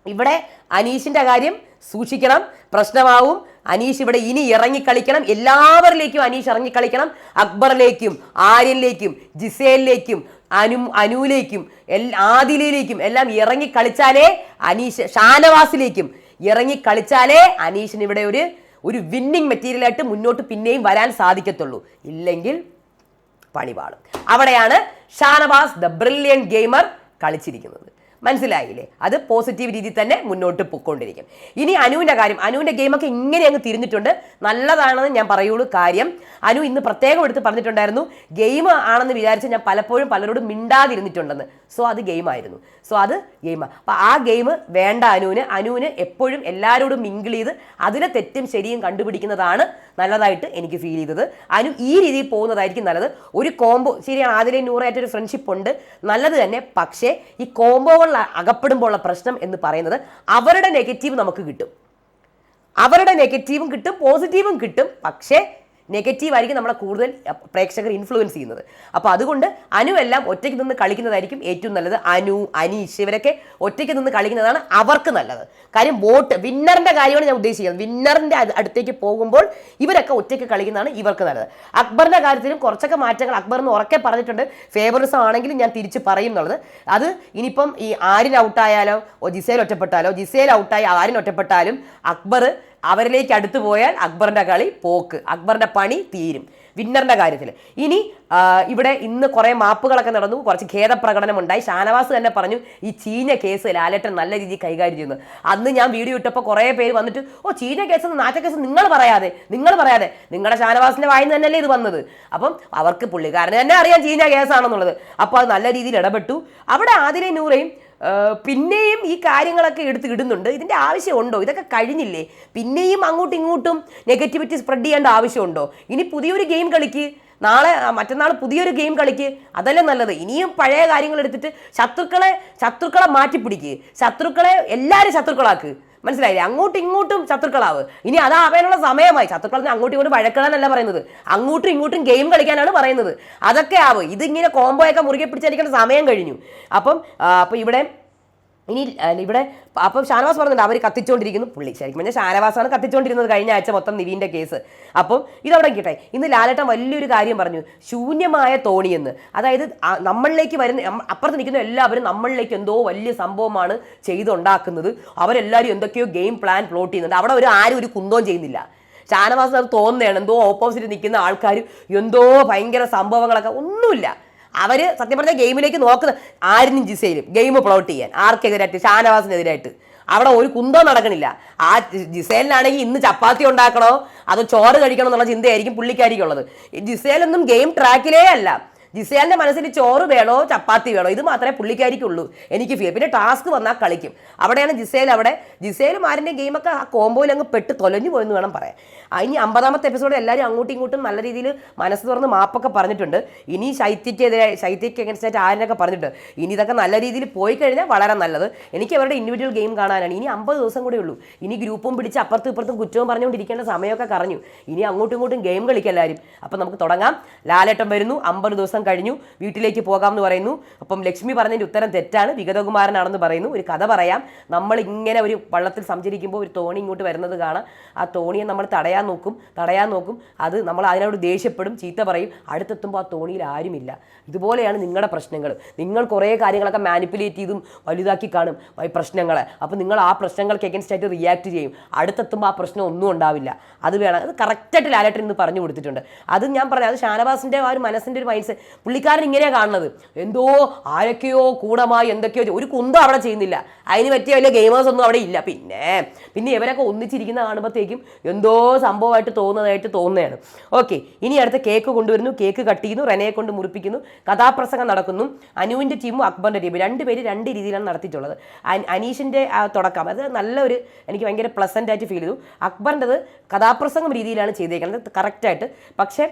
ഇവിടെ അനീഷിന്റെ കാര്യം സൂക്ഷിക്കണം പ്രശ്നമാവും. അനീഷ് ഇവിടെ ഇനി ഇറങ്ങിക്കളിക്കണം. എല്ലാവരിലേക്കും അനീഷ് ഇറങ്ങിക്കളിക്കണം. അക്ബറിലേക്കും ആര്യനിലേക്കും ജിസേലിലേക്കും അനു അനുവിലേക്കും എൽ ആദിലയിലേക്കും എല്ലാം ഇറങ്ങിക്കളിച്ചാലേ അനീഷ് ഷാനവാസിലേക്കും ഇറങ്ങിക്കളിച്ചാലേ അനീഷിന് ഇവിടെ ഒരു ഒരു വിന്നിങ് മെറ്റീരിയലായിട്ട് മുന്നോട്ട് പിന്നെയും വരാൻ സാധിക്കത്തുള്ളൂ. ഇല്ലെങ്കിൽ പണിപാളും അവിടെയാണ് ഷാനവാസ് ദ ബ്രില്യൻ ഗെയിമർ കളിച്ചിരിക്കുന്നത്. മനസ്സിലായില്ലേ? അത് പോസിറ്റീവ് രീതിയിൽ തന്നെ മുന്നോട്ട് പൊയ്ക്കൊണ്ടിരിക്കും. ഇനി അനുവിന്റെ കാര്യം അനുവിന്റെ ഗെയിമൊക്കെ ഇങ്ങനെ അങ്ങ് തിരിഞ്ഞിട്ടുണ്ട്. നല്ലതാണെന്ന് ഞാൻ പറയുള്ളൂ കാര്യം. അനു ഇന്ന് പ്രത്യേകം എടുത്ത് പറഞ്ഞിട്ടുണ്ടായിരുന്നു ഗെയിം ആണെന്ന് വിചാരിച്ച് ഞാൻ പലപ്പോഴും പലരോടും മിണ്ടാതിരുന്നിട്ടുണ്ടെന്ന്. സോ അത് ഗെയിമായിരുന്നു സോ അത് ഗെയിമാണ് അപ്പോൾ ആ ഗെയിം വേണ്ട അനുവിന്. അനുവിന് എപ്പോഴും എല്ലാവരോടും മിങ്കിൾ ചെയ്ത് അതിലെ തെറ്റും ശരിയും കണ്ടുപിടിക്കുന്നതാണ് നല്ലതായിട്ട് എനിക്ക് ഫീൽ ചെയ്തത്. അനു ഈ രീതിയിൽ പോകുന്നതായിരിക്കും നല്ലത്. ഒരു കോംബോ ശരിയാണ് ആതിലെ നൂറായിട്ട് ഒരു ഫ്രണ്ട്ഷിപ്പ് ഉണ്ട്. നല്ലത് തന്നെ പക്ഷേ ഈ കോംബോകളിൽ അകപ്പെടുമ്പോൾ ഉള്ള പ്രശ്നം എന്ന് പറയുന്നത് അവരുടെ നെഗറ്റീവ് നമുക്ക് കിട്ടും. അവരുടെ നെഗറ്റീവും കിട്ടും പോസിറ്റീവും കിട്ടും പക്ഷേ നെഗറ്റീവ് ആയിരിക്കും നമ്മളെ കൂടുതൽ പ്രേക്ഷകർ ഇൻഫ്ലുവൻസ് ചെയ്യുന്നത്. അപ്പോൾ അതുകൊണ്ട് അനു എല്ലാം ഒറ്റയ്ക്ക് നിന്ന് കളിക്കുന്നതായിരിക്കും ഏറ്റവും നല്ലത്. അനു അനീഷ് ഇവരൊക്കെ ഒറ്റയ്ക്ക് നിന്ന് കളിക്കുന്നതാണ് അവർക്ക് നല്ലത്. കാര്യം വോട്ട് വിന്നറിന്റെ കാര്യമാണ് ഞാൻ ഉദ്ദേശിക്കുന്നത്. വിന്നറിന്റെ അടുത്തേക്ക് പോകുമ്പോൾ ഇവരൊക്കെ ഒറ്റയ്ക്ക് കളിക്കുന്നതാണ് ഇവർക്ക് നല്ലത്. അക്ബറിന്റെ കാര്യത്തിലും കുറച്ചൊക്കെ മാറ്റങ്ങൾ അക്ബർ എന്ന് ഉറക്കെ പറഞ്ഞിട്ടുണ്ട്. ഫേവറിസം ആണെങ്കിലും ഞാൻ തിരിച്ച് പറയും എന്നുള്ളത്. അത് ഇനിയിപ്പം ഈ ആരിൽ ഔട്ടായാലോ ജിസേൽ ഒറ്റപ്പെട്ടാലോ ജിസേൽ ഔട്ടായി ആരിൻ ഒറ്റപ്പെട്ടാലും അക്ബർ അവരിലേക്ക് അടുത്തു പോയാൽ അക്ബറിന്റെ കളി പോക്ക്. അക്ബറിന്റെ പണി തീരും. വിന്നറിന്റെ കാര്യത്തിൽ ഇനി ഇവിടെ ഇന്ന് കുറേ മാപ്പുകളൊക്കെ നടന്നു. കുറച്ച് ഖേദപ്രകടനം ഉണ്ടായി. ഷാനവാസ് തന്നെ പറഞ്ഞു ഈ ചീഞ്ഞ കേസ് ലാലേട്ടൻ നല്ല രീതിയിൽ കൈകാര്യം ചെയ്യുന്നു. അന്ന് ഞാൻ വീഡിയോ ഇട്ടപ്പോൾ കുറേ പേര് വന്നിട്ട് ഓ ചീഞ്ഞ കേസ് നാറ്റ കേസ് നിങ്ങൾ പറയാതെ നിങ്ങൾ പറയാതെ. നിങ്ങളുടെ ഷാനവാസിന്റെ വായിന്ന് തന്നെയല്ലേ ഇത് വന്നത്? അപ്പം അവർക്ക് പുള്ളിക്കാരന് തന്നെ അറിയാം ചീഞ്ഞ കേസാണെന്നുള്ളത്. അപ്പോൾ അത് നല്ല രീതിയിൽ ഇടപെട്ടു. അവിടെ ആദിലെ നൂറയും പിന്നെയും ഈ കാര്യങ്ങളൊക്കെ എടുത്ത് ഇടുന്നുണ്ട്. ഇതിന്റെ ആവശ്യമുണ്ടോ? ഇതൊക്കെ കഴിഞ്ഞില്ലേ? പിന്നെയും അങ്ങോട്ടും ഇങ്ങോട്ടും നെഗറ്റിവിറ്റി സ്പ്രെഡ് ചെയ്യേണ്ട ആവശ്യമുണ്ടോ? ഇനി പുതിയൊരു ഗെയിം കളിക്ക്. നാളെ മറ്റന്നാൾ പുതിയൊരു ഗെയിം കളിക്ക്. അതല്ലേ നല്ലത്. ഇനിയും പഴയ കാര്യങ്ങൾ എടുത്തിട്ട് ശത്രുക്കളെ ശത്രുക്കളെ മാറ്റിപ്പിടിക്ക്. ശത്രുക്കളെ എല്ലാവരും ശത്രുക്കളാക്ക്. മനസ്സിലായില്ലേ? അങ്ങോട്ടും ഇങ്ങോട്ടും ശത്രുക്കളാവ്. ഇനി അതാവാനുള്ള സമയമായി. ശത്രുക്കളെ അങ്ങോട്ടും ഇങ്ങോട്ടും വഴക്കിടാനല്ല പറയുന്നത്. അങ്ങോട്ടും ഇങ്ങോട്ടും ഗെയിം കളിക്കാനാണ് പറയുന്നത്. അതൊക്കെ ആവ്. ഇതിങ്ങനെ കോംബോയൊക്കെ മുറുകെ പിടിച്ചായിരിക്കേണ്ട സമയം കഴിഞ്ഞു. അപ്പം അപ്പം ഇവിടെ ഇനി ഇവിടെ അപ്പം ഷാനവാസ് പറഞ്ഞിട്ടുണ്ട് അവർ കത്തിച്ചുകൊണ്ടിരിക്കുന്നു പുള്ളി ശരിക്കും പറഞ്ഞാൽ ഷാനവാസാണ് കത്തിച്ചുകൊണ്ടിരുന്നത് കഴിഞ്ഞ ആഴ്ച മൊത്തം നിവീന്റെ കേസ്. അപ്പം ഇതവിടെ കിട്ടെ. ഇന്ന് ലാലേട്ടൻ വലിയൊരു കാര്യം പറഞ്ഞു. ശൂന്യമായ തോണിയെന്ന് അതായത് നമ്മളിലേക്ക് വരുന്ന അപ്പുറത്ത് നിൽക്കുന്ന എല്ലാവരും നമ്മളിലേക്ക് എന്തോ വലിയ സംഭവമാണ് ചെയ്തുണ്ടാക്കുന്നത്. അവരെല്ലാവരും എന്തൊക്കെയോ ഗെയിം പ്ലാൻ പ്ലോട്ട് ചെയ്യുന്നുണ്ട്. അവിടെ ഒരു ആരും ഒരു കുന്തവും ചെയ്യുന്നില്ല. ഷാനവാസ് അത് തോന്നുകയാണ് എന്തോ ഓപ്പോസിറ്റ് നിൽക്കുന്ന ആൾക്കാർ എന്തോ ഭയങ്കര സംഭവങ്ങളൊക്കെ ഒന്നുമില്ല. അവർ സത്യം പറഞ്ഞാൽ ഗെയിമിലേക്ക് നോക്കുന്ന ആരിനും ജിസയിലും ഗെയിം പ്ലോട്ട് ചെയ്യാൻ ആർക്കെതിരായിട്ട് ഷാനവാസിനെതിരായിട്ട്. അവിടെ ഒരു കുന്തോ നടക്കണില്ല. ആ ജിസേലിനാണെങ്കിൽ ഇന്ന് ചപ്പാത്തി ഉണ്ടാക്കണോ? അതോ ചോറ് കഴിക്കണോ എന്നുള്ള ചിന്തയായിരിക്കും പുള്ളിക്കാരിക്കുള്ളത്. ജിസേലൊന്നും ഗെയിം ട്രാക്കിലേ അല്ല. ജിസേലിന്റെ മനസ്സിൽ ചോറ് വേണോ ചപ്പാത്തി വേണോ? ഇത് മാത്രമേ പുള്ളിക്കാരിക്കുള്ളൂ. എനിക്ക് ഫീൽ പിന്നെ ടാസ്ക് വന്നാൽ കളിക്കും. അവിടെയാണ് ജിസേൽ അവിടെ. ജിസേലും ആരിന്റെ ഗെയിമൊക്കെ ആ കോമ്പോയിൽ അങ്ങ് പെട്ട് തൊലഞ്ഞു പോയെന്ന് വേണം പറയാൻ. ഇനി അമ്പതാമത്തെ എപ്പിസോഡ് എല്ലാവരും അങ്ങോട്ടും ഇങ്ങോട്ടും നല്ല രീതിയിൽ മനസ്സ് തുറന്ന് മാപ്പൊക്കെ പറഞ്ഞിട്ടുണ്ട്. ഇനി ശൈത്യക്കെതിരെ ശൈത്യക്ക് എഗൻസ്റ്റ് ആയിട്ട് ആരിനൊക്കെ പറഞ്ഞിട്ട് ഇനി ഇതൊക്കെ നല്ല രീതിയിൽ പോയി കഴിഞ്ഞാൽ വളരെ നല്ലത്. എനിക്ക് അവരുടെ ഇൻഡിവിജ്വൽ ഗെയിം കാണാനാണ്. ഇനി അമ്പത് ദിവസം കൂടെ ഉള്ളൂ. ഇനി ഗ്രൂപ്പും പിടിച്ച് അപ്പുറത്തും ഇപ്പുറത്തും കുറ്റവും പറഞ്ഞുകൊണ്ടിരിക്കേണ്ട സമയമൊക്കെ കറഞ്ഞു. ഇനി അങ്ങോട്ടും ഇങ്ങോട്ടും ഗെയിം കളിക്കും എല്ലാവരും അപ്പം നമുക്ക് തുടങ്ങാം. ലാലേട്ടം വരുന്നു. അമ്പത് ദിവസം കഴിഞ്ഞു. വീട്ടിലേക്ക് പോകാം എന്ന് പറയുന്നു. അപ്പം ലക്ഷ്മി പറഞ്ഞതിന്റെ ഉത്തരം തെറ്റാണ്. വിഗതകുമാരനാണെന്ന് പറയുന്നു. ഒരു കഥ പറയാം. നമ്മൾ ഇങ്ങനെ ഒരു വള്ളത്തിൽ സഞ്ചരിക്കുമ്പോൾ ഒരു തോണി ഇങ്ങോട്ട് വരുന്നത് കാണാം. ആ തോണിയെ നമ്മൾ തടയാൻ നോക്കും. തടയാൻ നോക്കും. അത് നമ്മൾ അതിനോട് ദേഷ്യപ്പെടും. ചീത്ത പറയും. അടുത്തെത്തുമ്പോൾ ആ തോണിയിൽ ആരുമില്ല. ഇതുപോലെയാണ് നിങ്ങളുടെ പ്രശ്നങ്ങൾ. നിങ്ങൾ കുറേ കാര്യങ്ങളൊക്കെ മാനിപ്പുലേറ്റ് ചെയ്തും വലുതാക്കി കാണും ഈ പ്രശ്നങ്ങളെ. അപ്പോൾ നിങ്ങൾ ആ പ്രശ്നങ്ങൾക്ക് എഗൻസ്റ്റ് ആയിട്ട് റിയാക്ട് ചെയ്യും. അടുത്തെത്തുമ്പോൾ ആ പ്രശ്നം ഒന്നും ഉണ്ടാവില്ല. അത് വേണം. അത് കറക്റ്റായിട്ട് ലാലേട്ടൻ ഇന്ന് പറഞ്ഞു കൊടുത്തിട്ടുണ്ട്. അത് ഞാൻ പറഞ്ഞു അത് ഷാനവാസിന്റെ ആ ഒരു മനസ്സിന്റെ ഒരു മൈൻഡ് പുള്ളിക്കാരൻ ഇങ്ങനെയാണ് കാണുന്നത്. എന്തോ ആരൊക്കെയോ കൂടമായി എന്തൊക്കെയോ ഒരു കുന്തം അവിടെ ചെയ്യുന്നില്ല. അതിന് പറ്റിയ വലിയ ഗെയിമേഴ്സ് ഒന്നും അവിടെ ഇല്ല. പിന്നെ പിന്നെ ഇവരൊക്കെ ഒന്നിച്ചിരിക്കുന്ന കാണുമ്പോഴത്തേക്കും എന്തോ സംഭവമായിട്ട് തോന്നുന്നതായിട്ട് തോന്നുകയാണ്. ഓക്കെ ഇനി അടുത്ത കേക്ക് കൊണ്ടുവരുന്നു. കേക്ക് കട്ട് ചെയ്യുന്നു. റെനയെ കൊണ്ട് മുറിപ്പിക്കുന്നു. കഥാപ്രസംഗം നടക്കുന്നു. അനുവിന്റെ ടീമും അക്ബറിന്റെ ടീമും രണ്ടുപേര് രണ്ട് രീതിയിലാണ് നടത്തിയിട്ടുള്ളത്. അനീഷിന്റെ തുടക്കം. അത് നല്ലൊരു എനിക്ക് ഭയങ്കര പ്ലസന്റ് ആയിട്ട് ഫീൽ ചെയ്തു. അക്ബറിന്റെത് കഥാപ്രസംഗം രീതിയിലാണ് ചെയ്തേക്കുന്നത്. കറക്റ്റായിട്ട് പക്ഷേ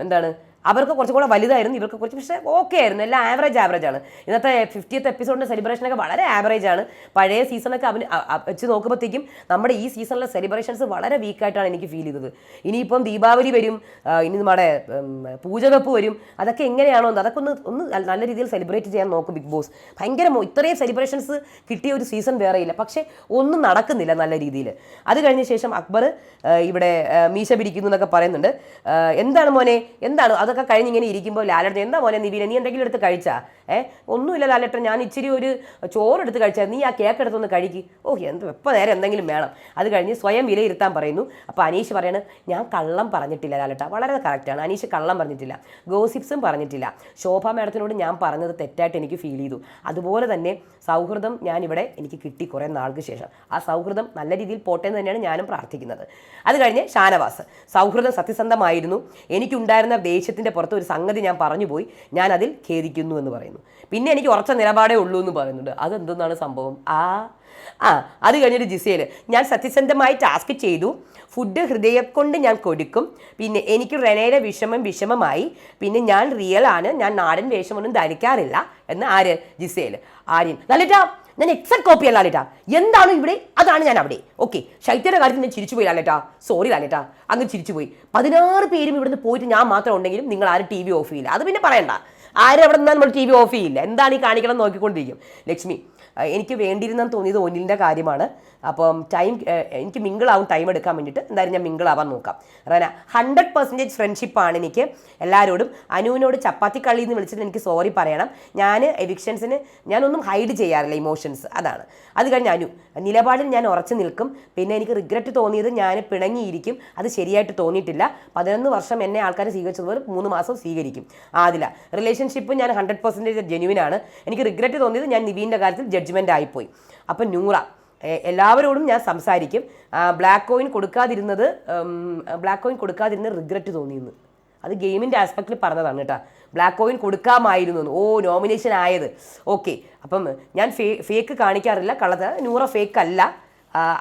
എന്താണ് അവർക്ക് കുറച്ചും കൂടെ വലുതായിരുന്നു ഇവർക്ക് കുറച്ച് പക്ഷേ ഓക്കെ ആയിരുന്നു എല്ലാം ആവറേജ് ആവറേജ് ആണ്. ഇന്നത്തെ ഫിഫ്റ്റിയത്ത് എപ്പിസോഡിന്റെ സെലിബ്രേഷനൊക്കെ വളരെ ആവറേജ് ആണ്. പഴയ സീസണൊക്കെ അവന് വെച്ച് നോക്കുമ്പോഴത്തേക്കും നമ്മുടെ ഈ സീസണിലെ സെലിബ്രേഷൻസ് വളരെ വീക്കായിട്ടാണ് എനിക്ക് ഫീൽ ചെയ്തത്. ഇനിയിപ്പം ദീപാവലി വരും ഇനി നമ്മുടെ പൂജകപ്പ് വരും അതൊക്കെ എങ്ങനെയാണോ അതൊക്കെ ഒന്ന് ഒന്ന് നല്ല- രീതിയിൽ സെലിബ്രേറ്റ് ചെയ്യാൻ നോക്കും ബിഗ് ബോസ് ഭയങ്കര ഇത്രയും സെലിബ്രേഷൻസ് കിട്ടിയ ഒരു സീസൺ വേറെ ഇല്ല പക്ഷേ ഒന്നും നടക്കുന്നില്ല നല്ല രീതിയിൽ. അത് കഴിഞ്ഞ ശേഷം അക്ബർ ഇവിടെ മീശ പിരിക്കുന്നു എന്നൊക്കെ പറയുന്നുണ്ട്. എന്താണ് മോനെ? എന്താണ്? അതൊക്കെ കഴിഞ്ഞ് ഇങ്ങനെ ഇരിക്കുമ്പോൾ ലാലേട്ടൻ എന്താ മോനെ നിവിനെ നീ എന്തെങ്കിലും എടുത്ത് കഴിച്ചാ? ഏ ഒന്നുമില്ല ലാലേട്ടൻ ഞാൻ ഇച്ചിരി ഒരു ചോറ് എടുത്ത് കഴിച്ചാൽ നീ ആ കേക്ക് എടുത്തൊന്ന് കഴിക്ക്. ഓ എന്ത് എപ്പോൾ നേരെ എന്തെങ്കിലും വേണം. അത് കഴിഞ്ഞ് സ്വയം വിലയിരുത്താൻ പറയുന്നു. അപ്പോൾ അനീഷ് പറയാണ് ഞാൻ കള്ളം പറഞ്ഞിട്ടില്ല ലാലേട്ട വളരെ കറക്റ്റാണ് അനീഷ് കള്ളം പറഞ്ഞിട്ടില്ല ഗോസിപ്സും പറഞ്ഞിട്ടില്ല. ശോഭ മാഡത്തിനോട് ഞാൻ പറഞ്ഞത് തെറ്റായിട്ട് എനിക്ക് ഫീൽ ചെയ്തു. അതുപോലെ തന്നെ സൗഹൃദം ഞാനിവിടെ എനിക്ക് കിട്ടി കുറേ നാൾക്ക് ശേഷം. ആ സൗഹൃദം നല്ല രീതിയിൽ പോട്ടെ എന്ന് തന്നെയാണ് ഞാനും പ്രാർത്ഥിക്കുന്നത്. അത് കഴിഞ്ഞ് ഷാനവാസ് സൗഹൃദം സത്യസന്ധമായിരുന്നു. എനിക്കുണ്ടായിരുന്ന ദേഷ്യത്തിന്റെ പുറത്ത് ഒരു സംഗതി ഞാൻ പറഞ്ഞു പോയി. ഞാൻ അതിൽ ഖേദിക്കുന്നു എന്ന് പറയുന്നു. പിന്നെ എനിക്ക് ഉറച്ച നിലപാടേ ഉള്ളൂ എന്ന് പറയുന്നുണ്ട്. അതെന്തെന്നാണ് സംഭവം? ആ ആ അത് കഴിഞ്ഞിട്ട് ജിസയിൽ ഞാൻ സത്യസന്ധമായി ടാസ്ക് ചെയ്തു. ഫുഡ് ഹൃദയം കൊണ്ട് ഞാൻ കൊടുക്കും. പിന്നെ എനിക്ക് റെനയുടെ വിഷമം വിഷമമായി. പിന്നെ ഞാൻ റിയൽ ആണ്. ഞാൻ നാടൻ വേഷമൊന്നും ധരിക്കാറില്ല. എന്ന് ആര്? ജിസേൽ ആര്യൻ. ലാലേട്ടാ ഞാൻ എക്സാക്ട് കോപ്പി അല്ല ലാലേട്ടാ എന്താണ് ഇവിടെ? അതാണ് ഞാൻ അവിടെ. ഓക്കെ ശൈത്യയുടെ കാര്യത്തിൽ ഞാൻ ചിരിച്ചു പോയി ലാലേട്ടാ. സോറി ലാലേട്ടാ. അങ്ങ് ചിരിച്ചു പോയി. പതിനാറ് പേരും ഇവിടുന്ന് പോയിട്ട് ഞാൻ മാത്രം ഉണ്ടെങ്കിലും നിങ്ങൾ ആരും ടി വി ഓഫ് ചെയ്യില്ല. അത് പിന്നെ പറയണ്ട. ആരും അവിടെ നിന്നാൽ നമ്മൾ ടി വി ഓഫ് ചെയ്യില്ല. എന്താണ് ഈ കാണിക്കണം നോക്കിക്കൊണ്ടിരിക്കും. ലക്ഷ്മി എനിക്ക് വേണ്ടിയിരുന്നെന്ന് തോന്നിയത് ഒന്നിലിന്റെ കാര്യമാണ്. അപ്പം ടൈം എനിക്ക് മിങ്കിളാവും ടൈം എടുക്കാൻ വേണ്ടിയിട്ട് എന്തായാലും ഞാൻ മിങ്കിളാവാൻ നോക്കാം. റന ഹൺഡ്രഡ് പെർസെന്റേജ് ഫ്രണ്ട്ഷിപ്പാണ് എനിക്ക് എല്ലാവരോടും അനുവിനോട് ചപ്പാത്തി കള്ളി എന്ന് വിളിച്ചിട്ട് എനിക്ക് സോറി പറയണം. ഞാൻ എവിക്ഷൻസിന് ഞാനൊന്നും ഹൈഡ് ചെയ്യാറില്ല ഇമോഷൻസ് അതാണ്. അത് കഴിഞ്ഞ് അനു നിലപാടിൽ ഞാൻ ഉറച്ചു നിൽക്കും. പിന്നെ എനിക്ക് റിഗ്രറ്റ് തോന്നിയത് ഞാൻ പിണങ്ങിയിരിക്കും. അത് ശരിയായിട്ട് തോന്നിയിട്ടില്ല. പതിനൊന്ന് വർഷം എന്നെ ആൾക്കാർ സ്വീകരിച്ചതുപോലെ മൂന്ന് മാസം സ്വീകരിക്കും. ആദില റിലേഷൻഷിപ്പ് ഞാൻ ഹൺഡ്രഡ് പെർസെന്റേജ് ജെനുവിനാണ് എനിക്ക് റിഗ്രറ്റ് തോന്നിയത് ഞാൻ നിവീന്റെ കാര്യത്തിൽ ജഡ്ജ്മെന്റ് ആയിപ്പോയി അപ്പം നൂറ എല്ലാവരോടും ഞാൻ സംസാരിക്കും. ബ്ലാക്ക് കോയിൻ കൊടുക്കാതിരുന്നത് ബ്ലാക്ക് കോയിൻ കൊടുക്കാതിരുന്നത് റിഗ്രറ്റ് തോന്നിയെന്ന്. അത് ഗെയിമിന്റെ ആസ്പെക്റ്റിൽ പറഞ്ഞതാണ് കേട്ടോ. ബ്ലാക്ക് കോയിൻ കൊടുക്കാമായിരുന്നു ഓ നോമിനേഷൻ ആയത്. ഓക്കെ അപ്പം ഞാൻ ഫേ ഫേക്ക് കാണിക്കാറില്ല. കള്ളത്ത നൂറ ഫേക്ക് അല്ല.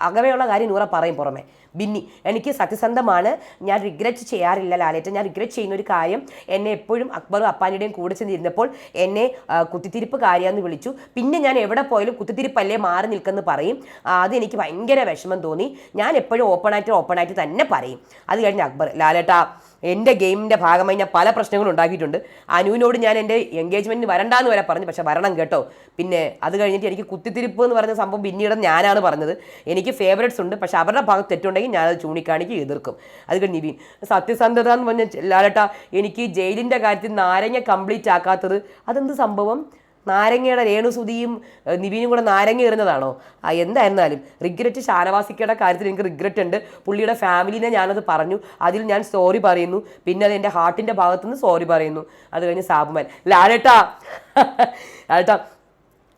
അകമയുള്ള കാര്യം നൂറ പറയും പുറമെ. ബിന്നി. എനിക്ക് സത്യസന്ധമാണ്. ഞാൻ റിഗ്രറ്റ് ചെയ്യാറില്ല ലാലേട്ടൻ ഞാൻ റിഗ്രറ്റ് ചെയ്യുന്ന ഒരു കാര്യം എന്നെ എപ്പോഴും അക്ബറും അപ്പാനിയുടെയും കൂടെ ചെന്നിരുന്നപ്പോൾ എന്നെ കുത്തിത്തിരിപ്പ് കാര്യമെന്ന് വിളിച്ചു. പിന്നെ ഞാൻ എവിടെ പോയാലും കുത്തിത്തിരിപ്പല്ലേ മാറി നിൽക്കുന്ന പറയും. അതെനിക്ക് ഭയങ്കര വിഷമം തോന്നി. ഞാൻ എപ്പോഴും ഓപ്പണായിട്ട് ഓപ്പണായിട്ട് തന്നെ പറയും. അത് കഴിഞ്ഞ് അക്ബർ ലാലേട്ട എന്റെ ഗെയിമിന്റെ ഭാഗമായി ഞാൻ പല പ്രശ്നങ്ങളും ഉണ്ടാക്കിയിട്ടുണ്ട്. അനുവിനോട് ഞാൻ എന്റെ എൻഗേജ്മെന്റിന് വരണ്ടാന്ന് വരെ പറഞ്ഞു. പക്ഷേ വരണം കേട്ടോ. പിന്നെ അത് കഴിഞ്ഞിട്ട് എനിക്ക് കുത്തിത്തിരിപ്പ് എന്ന് പറഞ്ഞ സംഭവം പിന്നീട് ഞാനാണ് പറഞ്ഞത്. എനിക്ക് ഫേവറേറ്റ്സ് ഉണ്ട്. പക്ഷേ അവരുടെ ഭാഗത്ത് തെറ്റുണ്ടെങ്കിൽ ഞാനത് ചൂണ്ടിക്കാണിക്ക് എതിർക്കും. അത് കഴിഞ്ഞ് നിവീൻ സത്യസന്ധത എന്ന് പറഞ്ഞ ചെല്ലാലട്ട എനിക്ക് ജയിലിന്റെ കാര്യത്തിൽ നാരങ്ങ കംപ്ലീറ്റ് ആക്കാത്തത് അതെന്ത് സംഭവം? നാരങ്ങയുടെ രേണുസുതിയും നിവിനും കൂടെ നാരങ്ങ എറിഞ്ഞതാണോ? ആ എന്തായിരുന്നാലും. റിഗ്രറ്റ് ഷാനവാസിക്കയുടെ കാര്യത്തിൽ എനിക്ക് റിഗ്രറ്റ് ഉണ്ട്. പുള്ളിയുടെ ഫാമിലിനെ ഞാനത് പറഞ്ഞു. അതിൽ ഞാൻ സോറി പറയുന്നു. പിന്നെ അത് എന്റെ ഹാർട്ടിന്റെ ഭാഗത്തുനിന്ന് സോറി പറയുന്നു. അത് കഴിഞ്ഞ് സാബുമാൻ ലാലേട്ടാ (laughs) ലാലേട്ടാ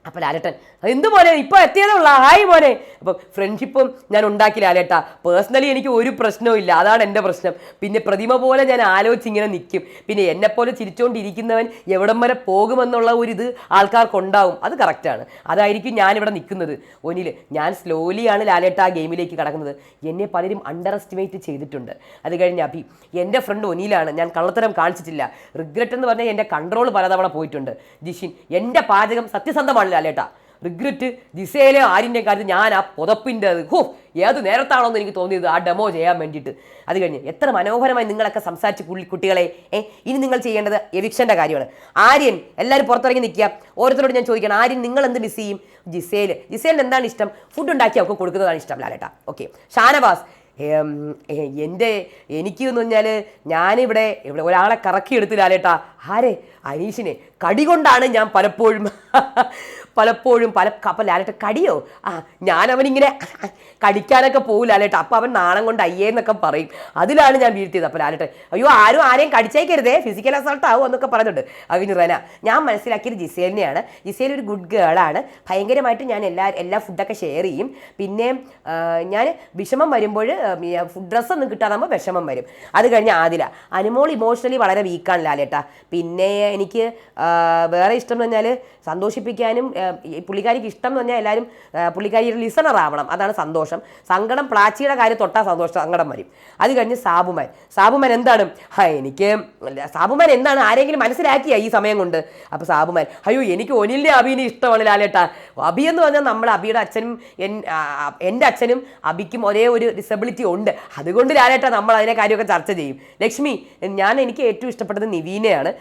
അപ്പോൾ ലാലേട്ടൻ എന്ത് മോനെ ഇപ്പോൾ എത്തിയതേ ഉള്ള ഹായ് മോനെ. അപ്പം ഫ്രണ്ട്ഷിപ്പും ഞാൻ ഉണ്ടാക്കി ലാലേട്ട. പേഴ്സണലി എനിക്ക് ഒരു പ്രശ്നവും ഇല്ല അതാണ് എന്റെ പ്രശ്നം. പിന്നെ പ്രതിമ പോലെ ഞാൻ ആലോചിച്ച് ഇങ്ങനെ നിൽക്കും പിന്നെ എന്നെപ്പോലെ ചിരിച്ചുകൊണ്ടിരിക്കുന്നവൻ എവിടം വരെ പോകുമെന്നുള്ള ഒരു ഇത് ആൾക്കാർക്കുണ്ടാവും. അത് കറക്റ്റാണ് അതായിരിക്കും ഇവിടെ നിൽക്കുന്നത്. ഒനിൽ ഞാൻ സ്ലോലിയാണ് ലാലേട്ട ആ ഗെയിമിലേക്ക് കടക്കുന്നത്. എന്നെ പലരും അണ്ടർ എസ്റ്റിമേറ്റ് ചെയ്തിട്ടുണ്ട്. അത് കഴിഞ്ഞ അഭി എന്റെ ഫ്രണ്ട് ഒനിയിലാണ് ഞാൻ കള്ളത്തരം കാണിച്ചിട്ടില്ല. റിഗ്രറ്റ് എന്ന് പറഞ്ഞാൽ എന്റെ കൺട്രോൾ പലതവണ പോയിട്ടുണ്ട്. ജിഷിൻ എന്റെ പാചകം സത്യസന്ധമാണ് ലാലേട്ടാ റിഗ്രറ്റ് ജിസയിലെ ആരിന്റെ കാര്യത്തിൽ ഞാൻ ആ പുതപ്പിന്റെ അത് ഹോ ഏത് നേരത്താണോന്ന് എനിക്ക് തോന്നിയത് ആ ഡെമോ ചെയ്യാൻ വേണ്ടിയിട്ട്. അത് കഴിഞ്ഞ് എത്ര മനോഹരമായി നിങ്ങളൊക്കെ സംസാരിച്ച് കുളി കുട്ടികളെ ഏ ഇനി നിങ്ങൾ ചെയ്യേണ്ടത് എവിക്ഷന്റെ കാര്യമാണ്. ആര്യൻ എല്ലാവരും പുറത്തിറങ്ങി നിൽക്കുക. ഓരോരുത്തരോട് ഞാൻ ചോദിക്കണം ആര്യൻ നിങ്ങൾ എന്ത് മിസ് ചെയ്യും? ജിസേൽ ജിസേലിന് എന്താണ് ഇഷ്ടം? ഫുഡ് ഉണ്ടാക്കി അവർക്ക് കൊടുക്കുന്നതാണ് ഇഷ്ടം ലാലേട്ടാ ഓക്കെ ഷാനവാസ് എന്റെ എനിക്ക് എന്ന് പറഞ്ഞാൽ ഞാനിവിടെ ഇവിടെ ഒരാളെ കറക്കി കറക്കിയെടുത്ത് ലാലേട്ടാ ആരെ? അനീഷിനെ. കടി കൊണ്ടാണ് ഞാൻ പലപ്പോഴും പലപ്പോഴും പല അപ്പം ലാലേട്ട കടിയോ? ആ ഞാനവനിങ്ങനെ കടിക്കാനൊക്കെ പോകും ലാലേട്ട അപ്പം അവൻ നാണം കൊണ്ട് അയ്യേന്നൊക്കെ പറയും. അതിലാണ് ഞാൻ വീഴ്ത്തിയത് അപ്പം ലാലേട്ട് അയ്യോ ആരും ആരെയും കടിച്ചേക്കരുതേ. ഫിസിക്കൽ അസൾട്ട് ആവും എന്നൊക്കെ പറഞ്ഞിട്ടുണ്ട്. അവിഞ്ഞു റന ഞാൻ മനസ്സിലാക്കിയത് ജിസേലിനെയാണ്. ജിസേൽ ഒരു ഗുഡ് ഗേളാണ് ഭയങ്കരമായിട്ട് ഞാൻ എല്ലാ എല്ലാ ഫുഡൊക്കെ ഷെയർ ചെയ്യും. പിന്നെ ഞാൻ വിഷമം വരുമ്പോൾ ഫുഡ് ഡ്രസ്സൊന്നും കിട്ടാതാകുമ്പോൾ വിഷമം വരും. അത് കഴിഞ്ഞ് ആദില. അനുമോൾ ഇമോഷണലി വളരെ വീക്കാണ് ലാലേട്ട പിന്നെ എനിക്ക് വേറെ ഇഷ്ടം എന്ന് പറഞ്ഞാൽ സന്തോഷിപ്പിക്കാനും പുള്ളിക്കാരിക്ക് ഇഷ്ടം എന്ന് പറഞ്ഞാൽ എല്ലാവരും പുള്ളിക്കാരി ഒരു ലിസണർ ആവണം. അതാണ് സന്തോഷം. സങ്കടം പ്ലാച്ചിയുടെ കാര്യം തൊട്ടാൽ സന്തോഷം സങ്കടം വരും. അത് കഴിഞ്ഞ് സാബുമാൻ സാബുമാൻ എന്താണ്? ഹാ എനിക്ക് സാബുമാൻ എന്താണ് ആരെങ്കിലും മനസ്സിലാക്കിയ ഈ സമയം കൊണ്ട്? അപ്പോൾ സാബുമാൻ അയ്യോ എനിക്ക് ഒനിലിന്റെ അബീനെ ഇഷ്ടമാണ് ലാലേട്ടാ. അബി എന്ന് പറഞ്ഞാൽ നമ്മൾ അബിയുടെ അച്ഛനും എന്റെ അച്ഛനും അബിക്കും ഒരേ ഒരു ഡിസബിലിറ്റി ഉണ്ട്. അതുകൊണ്ട് ലാലേട്ടാ നമ്മൾ അതിനെ കാര്യമൊക്കെ ചർച്ച ചെയ്യും. ലക്ഷ്മി ഞാൻ എനിക്ക് ഏറ്റവും ഇഷ്ടപ്പെട്ടത് നിവീനയാണ്.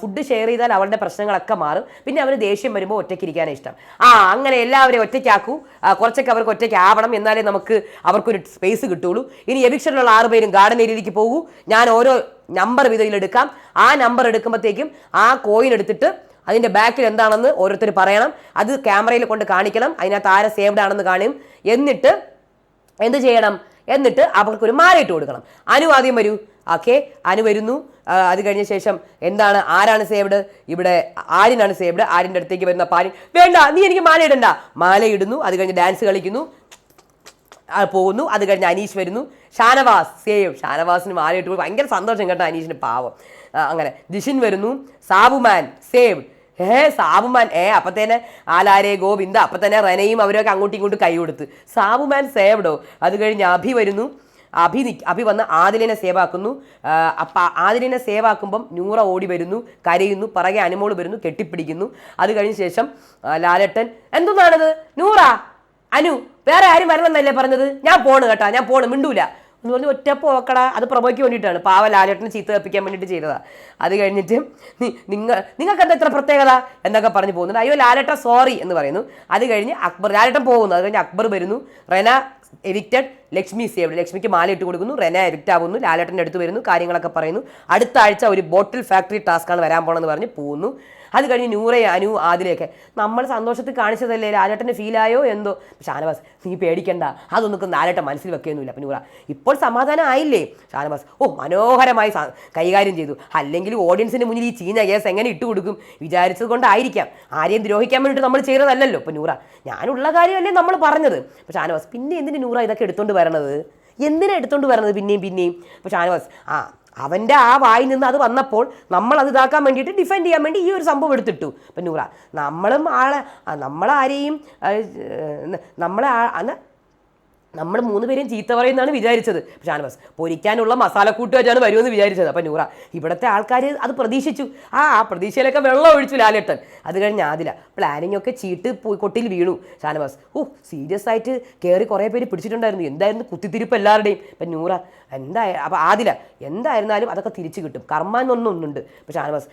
ഫുഡ് ഷെയർ ചെയ്താൽ അവളുടെ പ്രശ്നങ്ങളൊക്കെ മാറും. പിന്നെ അവർ ദേഷ്യം വരുമ്പോൾ ഒറ്റയ്ക്കിരിക്കാനാണ് ഇഷ്ടം. ആ അങ്ങനെ എല്ലാവരെയും ഒറ്റയ്ക്കാക്കൂ. കുറച്ചൊക്കെ അവർക്ക് ഒറ്റയ്ക്ക് ആവണം എന്നാലേ നമുക്ക് അവർക്കൊരു സ്പേസ് കിട്ടുള്ളൂ. ഇനി എവിക്ഷനിലുള്ള ആറ് പേരും ഗാർഡൻ ഏരിയയിലേക്ക് പോകൂ. ഞാൻ ഓരോ നമ്പർ വിധയിൽ എടുക്കാം. ആ നമ്പർ എടുക്കുമ്പോഴത്തേക്കും ആ കോയിൻ എടുത്തിട്ട് അതിന്റെ ബാക്കിൽ എന്താണെന്ന് ഓരോരുത്തർ പറയണം. അത് ക്യാമറയിൽ കൊണ്ട് കാണിക്കണം. അതിനകത്ത് ആരെ സേവ്ഡ് ആണെന്ന് കാണും. എന്നിട്ട് എന്ത് ചെയ്യണം? എന്നിട്ട് അവർക്കൊരു മാലയിട്ട് കൊടുക്കണം. അനു ആദ്യം വരൂ. ഓക്കെ അനു വരുന്നു. അത് കഴിഞ്ഞ ശേഷം എന്താണ്? ആരാണ് സേവ്ഡ് ഇവിടെ ആര്യനാണ് സേവ്ഡ് ആര്യന്റെ അടുത്തേക്ക് വരുന്ന പാരി വേണ്ട നീ എനിക്ക് മാല ഇടണ്ട. മാല ഇടുന്നു അത് കഴിഞ്ഞ് ഡാൻസ് കളിക്കുന്നു. പോകുന്നു അത് കഴിഞ്ഞ് അനീഷ് വരുന്നു. ഷാനവാസ് സേവ് ഷാനവാസിന് മാലയിട്ട് പോയി ഭയങ്കര സന്തോഷം കേട്ടോ അനീഷിന് പാവം. അങ്ങനെ. ജിഷിൻ വരുന്നു. സാബുമാൻ സേവ് ഏ സാബുമാൻ ഏ അപ്പത്തേനെ ആലാരെ ഗോവിന്ദ അപ്പൊ തന്നെ റനയും അവരൊക്കെ അങ്ങോട്ടും ഇങ്ങോട്ടും കൈ കൊടുത്ത്. സാബുമാൻ സേവ്ഡോ അത് കഴിഞ്ഞ് അഭി വരുന്നു. അഭി അഭി വന്ന് ആദിലിനെ സേവാക്കുന്നു. അപ്പം ആദിലിനെ സേവാക്കുമ്പം നൂറ ഓടി വരുന്നു കരയുന്നു പറകെ അനുമോൾ വരുന്നു കെട്ടിപ്പിടിക്കുന്നു. അത് കഴിഞ്ഞ ശേഷം ലാലട്ടൻ എന്തൊന്നാണത്? നൂറ അനു വേറെ ആരും വരണമെന്നല്ലേ പറഞ്ഞത്? ഞാൻ പോണ് കേട്ടാ ഞാൻ പോണ് മിണ്ടൂല. എന്ന് പറഞ്ഞ് ഒറ്റ പോക്കടാ അത് പ്രഭോയ്ക്ക് വേണ്ടിയിട്ടാണ്. പാവ ലാലേട്ടനെ ചീത്ത കപ്പിക്കാൻ വേണ്ടിയിട്ട് ചെയ്തതാ. അത് കഴിഞ്ഞിട്ട് നിങ്ങൾ നിങ്ങൾക്ക് എന്താ ഇത്ര പ്രത്യേകത? എന്നൊക്കെ പറഞ്ഞു പോകുന്നുണ്ട്. അയ്യോ ലാലേട്ട സോറി എന്ന് പറയുന്നു. അത് കഴിഞ്ഞ് അക്ബർ ലാലേട്ടൻ പോകുന്നു. അത് കഴിഞ്ഞ് അക്ബർ വരുന്നു. റെന എവിക്റ്റഡ് ലക്ഷ്മി സേവ്ഡ് ലക്ഷ്മിക്ക് മാല ഇട്ട് കൊടുക്കുന്നു റെന എവിക്റ്റ് ആവുന്നു ലാലേട്ടന്റെ അടുത്ത് വരുന്നു കാര്യങ്ങളൊക്കെ പറയുന്നു. അടുത്ത ആഴ്ച ഒരു ബോട്ടിൽ ഫാക്ടറി ടാസ്ക്കാണ് വരാൻ പോണെന്ന് പറഞ്ഞ് പോകുന്നു അത് കഴിഞ്ഞ് നൂറെ അനു ആദിലേക്ക് നമ്മൾ സന്തോഷത്തിൽ കാണിച്ചതല്ലേ? ലാലേട്ടന് ഫീലായോ എന്തോ. ഷാനവാസ് നീ പേടിക്കണ്ട. അതൊന്നും ലാലേട്ടൻ മനസ്സിൽ വെക്കുകയൊന്നുമില്ല അപ്പം നൂറ ഇപ്പോൾ സമാധാനം ആയില്ലേ? ഷാനവാസ് ഓ മനോഹരമായി കൈകാര്യം ചെയ്തു. അല്ലെങ്കിൽ ഓഡിയൻസിന് മുന്നിൽ ഈ ചീഞ്ഞ കേസ് എങ്ങനെ ഇട്ട് കൊടുക്കും? വിചാരിച്ചത് കൊണ്ടായിരിക്കാം. ആരെയും ദ്രോഹിക്കാൻ വേണ്ടിയിട്ട് നമ്മൾ ചെയ്തതല്ലല്ലോ. ഇപ്പം നൂറ ഞാനുള്ള കാര്യമല്ലേ നമ്മൾ പറഞ്ഞത്. അപ്പം ഷാനവാസ് പിന്നെ എന്തിന് നൂറ ഇതൊക്കെ എടുത്തുകൊണ്ട് വരണത്? എന്തിനാണ് എടുത്തുകൊണ്ട് വരണത് പിന്നെയും പിന്നെയും? അപ്പം ഷാനവാസ് ആ അവന്റെ ആ വായിൽ നിന്ന് അത് വന്നപ്പോൾ നമ്മൾ അത് ഇതാക്കാൻ വേണ്ടിയിട്ട് ഡിഫെൻഡ് ചെയ്യാൻ വേണ്ടി ഈ ഒരു സംഭവം എടുത്തിട്ടു. അപ്പം നൂറ നമ്മളും ആളെ നമ്മളാരെയും നമ്മളെ നമ്മൾ മൂന്ന് പേരെയും ചീത്ത പറയുന്നതാണ് വിചാരിച്ചത്. ഷാനവാസ് പൊരിക്കാനുള്ള മസാലക്കൂട്ട് വെച്ചാണ് വരുമെന്ന് വിചാരിച്ചത്. അപ്പം നൂറ ഇവിടുത്തെ ആൾക്കാർ അത് പ്രതീക്ഷിച്ചു. ആ ആ പ്രതീക്ഷയിലൊക്കെ വെള്ളം ഒഴിച്ചു ലാലേട്ടൻ. അത് കഴിഞ്ഞ് ആദില പ്ലാനിങ് ഒക്കെ ചീട്ട് പോയി കൊട്ടിൽ വീണു. ഷാനവാസ് ഓ സീരിയസ് ആയിട്ട് കയറി കുറേ പേര് പിടിച്ചിട്ടുണ്ടായിരുന്നു. എന്തായിരുന്നു കുത്തിത്തിരിപ്പ് എല്ലാവരുടെയും. ഇപ്പം നൂറ എന്തായ അപ്പോൾ ആദില എന്തായിരുന്നാലും അതൊക്കെ തിരിച്ചു കിട്ടും. കർമ്മന്നൊന്നും ഒന്നുണ്ട് ഇപ്പോൾ ഷാനവാസ്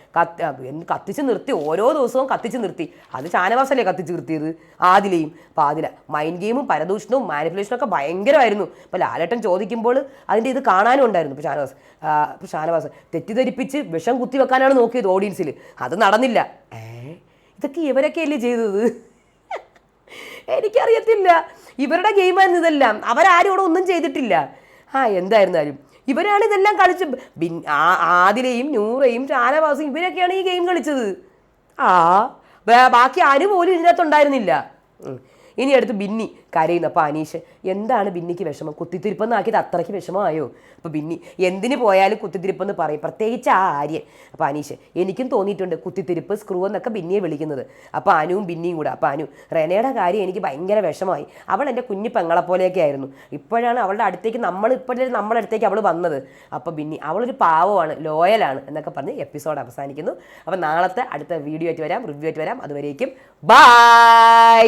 കത്തിച്ച് നിർത്തി ഓരോ ദിവസവും കത്തിച്ച് നിർത്തി. അത് ഷാനവാസല്ലേ കത്തിച്ച് നിർത്തിയത്? ആദിലയും അപ്പോൾ ആദില. മൈൻഡ് ഗെയിമും പരദൂഷണവും മാനിപ്പുലേഷനും ഒക്കെ ഭയങ്കരമായിരുന്നു. ഇപ്പം ലാലേട്ടൻ ചോദിക്കുമ്പോൾ അതിന്റെ ഇത് കാണാനും ഉണ്ടായിരുന്നു. ഇപ്പോൾ ഷാനവാസ് ഇപ്പോൾ ഇപ്പം ഷാനവാസ് തെറ്റിദ്ധരിപ്പിച്ച് വിഷം കുത്തി വെക്കാനാണ് നോക്കിയത് ഓഡിയൻസിൽ അത് നടന്നില്ല. ഏ ഇതൊക്കെ ഇവരൊക്കെയല്ലേ ചെയ്തത്? എനിക്കറിയത്തില്ല. ഇവരുടെ ഗെയിമായിരുന്നു ഇതെല്ലാം. അവരാരും ഇവിടെ ഒന്നും ചെയ്തിട്ടില്ല. ആ എന്തായിരുന്നാലും. ഇവരാണ് ഇതെല്ലാം കളിച്ച് ആദിലയും നൂറയും ഷാനവാസും ഇവരൊക്കെയാണ് ഈ ഗെയിം കളിച്ചത്. ആ ബാക്കി ആരും പോലും ഇതിനകത്തുണ്ടായിരുന്നില്ല. ഇനി അടുത്ത് ബിന്നി കരയുന്നു. അപ്പോൾ അനീഷ് എന്താണ് ബിന്നിക്ക് വിഷമം? കുത്തിത്തിരിപ്പെന്ന് ആക്കിയത് അത്രയ്ക്ക് വിഷമമായോ? അപ്പോൾ ബിന്നി എന്തിന് പോയാലും കുത്തിത്തിരിപ്പെന്ന് പറയും. പ്രത്യേകിച്ച് ആ ആര്യൻ. അപ്പോൾ അനീഷ് എനിക്കും തോന്നിയിട്ടുണ്ട് കുത്തിത്തിരിപ്പ് സ്ക്രൂ എന്നൊക്കെ ബിന്നിയെ വിളിക്കുന്നത്. അപ്പോൾ അനുവും ബിന്നിയും കൂടെ. അപ്പോൾ അനു റെനയുടെ കാര്യം എനിക്ക് ഭയങ്കര വിഷമമായി. അവൾ എന്റെ കുഞ്ഞു പെങ്ങളെ പോലെയൊക്കെ ആയിരുന്നു. ഇപ്പോഴാണ് അവളുടെ അടുത്തേക്ക് നമ്മൾ ഇപ്പോഴും നമ്മുടെ അടുത്തേക്ക് അവൾ വന്നത്. അപ്പോൾ ബിന്നി അവളൊരു പാവമാണ് ലോയലാണ് എന്നൊക്കെ പറഞ്ഞ് എപ്പിസോഡ് അവസാനിക്കുന്നു. അപ്പോൾ നാളത്തെ അടുത്ത വീഡിയോ ആയിട്ട് വരാം റിവ്യൂ ആയിട്ട് വരാം. അതുവരേക്കും ബായ്